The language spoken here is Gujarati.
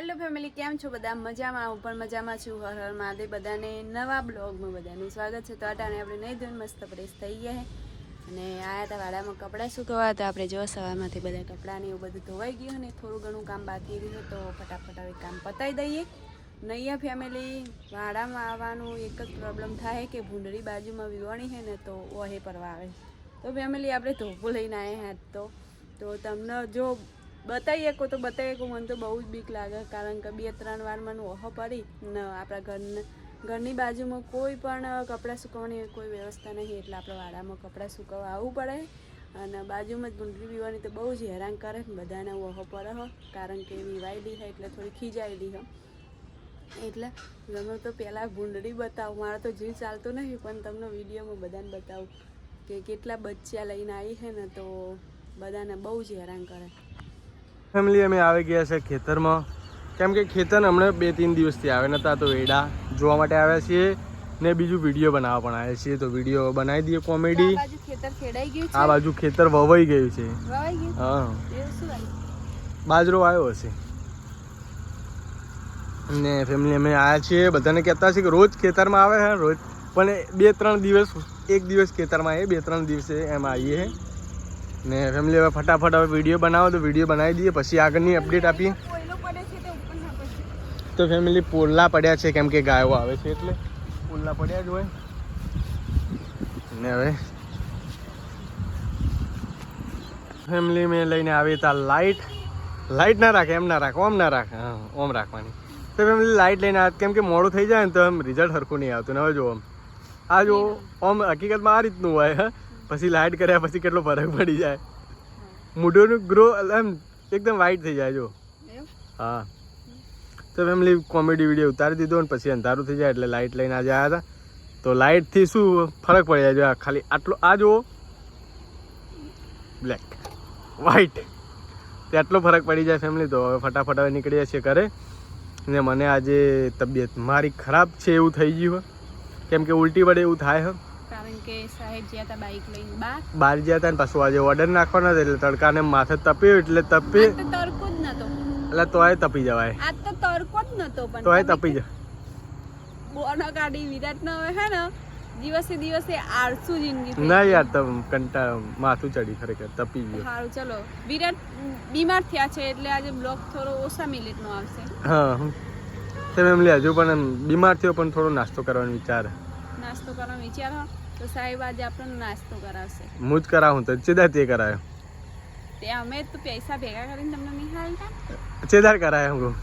હેલો ફેમિલી, કેમ છો બધા? મજામાં? હું પણ મજામાં છું. હર હર મહાદેવ બધાને નવા બ્લોગમાં બધાનું સ્વાગત છે. તો આટાને આપણે નહીં ધોઈને મસ્ત ફ્રેશ થઈ ગયા અને આયા હતા વાડામાં કપડાં સુકવા હતા. આપણે જો સવારમાંથી બધા કપડાંને એવું બધું ધોવાઈ ગયું અને થોડું ઘણું કામ બાકી રહ્યું તો ફટાફટ હવે કામ પતાવી દઈએ. નૈયા ફેમિલી, વાડામાં આવવાનું એક જ પ્રોબ્લેમ થાય કે ભૂંડરી બાજુમાં વિવાણી છે ને તો ઓહે પરવા આવે. તો ફેમિલી, આપણે ધોપું લઈને આવ્યા હાથ તો. તો તમને જો બતાવી શકો તો બતાવી શકો મને તો બહુ જ બીક લાગે, કારણ કે બે ત્રણ વાર મને ઓહો પડી. ને, આપણા ઘરને, ઘરની બાજુમાં કોઈ પણ કપડાં સુકવવાની કોઈ વ્યવસ્થા નહીં, એટલે આપણે વાડામાં કપડાં સુકવવા આવવું પડે. અને બાજુમાં જ ભૂંડરી પીવાની તો બહુ જ હેરાન કરે, બધાને ઓહો પડે હો, કારણ કે વિવાયેલી છે, એટલે થોડી ખીજાયેલી હો. એટલે ગમે તો પહેલાં ભૂંડળી બતાવું, મારે તો જીવ ચાલતો નહીં પણ તમને વિડીયોમાં બધાને બતાવું કે કેટલા બચ્ચા લઈને આવી છે ને, તો બધાને બહુ જ હેરાન કરે. ફેમિલી અમે આવી ગયા છે ખેતરમાં. કેમ કે ખેતર હમણાં બે ત્રણ દિવસથી આવે નતા તો એડા જોવા માટે આવ્યા છીએ ને બીજું વીડિયો બનાવવા પણ આવ્યા છીએ. તો વીડિયો બનાવી દઈએ કોમેડી આ બાજુ ખેતર વવાઈ ગયું છે. હા. બાજરો આવ્યો હશે. ને ફેમિલી અમે આવ્યા છીએ. બધાને કહેતા છે કે રોજ ખેતરમાં આવે હે રોજ. પણ એ બે ત્રણ દિવસ એક દિવસ ખેતરમાં આવીએ બે ત્રણ દિવસે એમ આવીએ ને ફેમિલી હવે ફટાફટ હવે વીડિયો બનાવો તો વીડિયો બનાવી દઈએ પછી આગળની અપડેટ આપીએ. તે ફેમિલી પોલના પડ્યા છે કેમ કે ગાયો આવે છે એટલે. પોલના પડ્યા જ હોય. ને હવે ફેમિલી મેં લઈને આવી હતા લાઇટ લાઇટ ના રાખે એમ ના રાખે ઓમ ના રાખે. હા ઓમ રાખવાની. તો ફેમિલી લાઇટ લઈને આવે કેમ કે મોડું થઈ જાય ને તો એમ રિઝલ્ટ સરખું નહીં આવતું. ને હવે જો આમ. આ જો ઓમ હકીકતમાં આ રીતનું હોય હે. પછી લાઇટ કર્યા પછી કેટલો ફરક પડી જાય. મૂઢોનું ગ્રો એમ એકદમ વાઈટ થઈ જાય જો. હા. તો ફેમિલી કોમેડી વીડિયો ઉતારી દીધો ને પછી અંધારું થઈ જાય એટલે લાઇટ લઈને આજે આવ્યા હતા. તો લાઇટથી શું ફરક પડી જાય જો ખાલી આટલો આ જુઓ. બ્લેક વ્હાઈટ તે આટલો ફરક પડી જાય ફેમિલી તો હવે ફટાફટ હવે નીકળીએ છીએ ઘરે. ને મને આજે તબિયત મારી ખરાબ છે એવું થઈ ગયું કેમ કે ઉલટી વડે એવું થાય હે. કારણ કે સાહેબ જ્યાં હતા બાઈક લઈને બહાર બહાર હતા ને પાછું આજે ઓર્ડર નાખવાનો એટલે તડકાને માથે તપ્યું એટલે તપી તડકો જ નતો. એટલે તોય તપી જવાય. આજ તો તડકો જ નતો પણ તોય તપી જાય બોનો વિરાટ નો હવે હે ને? દિવસે દિવસે આળસુ જિંદગી ના યાર તમ કંટા માથું ચડી ખરેખર તપી ગયું. સારું ચલો. વિરાટ બીમાર થયા છે એટલે આજે બ્લોગ થોડો ઓછા મિનિટનો આવશે. હા ફેમિલી હજુ પણ બીમાર થયો પણ થોડો નાસ્તો કરવાનો વિચાર. નાસ્તો કરવાનો વિચાર હો તો સાહેબ આજે આપણને નાસ્તો કરાવશે. હું જ કરાવું તો ચેદાર તે કરાયો? તે અમે તો પૈસા ભેગા કરીને તમને નહીં હાલતા ચેદાર કરાયો હું.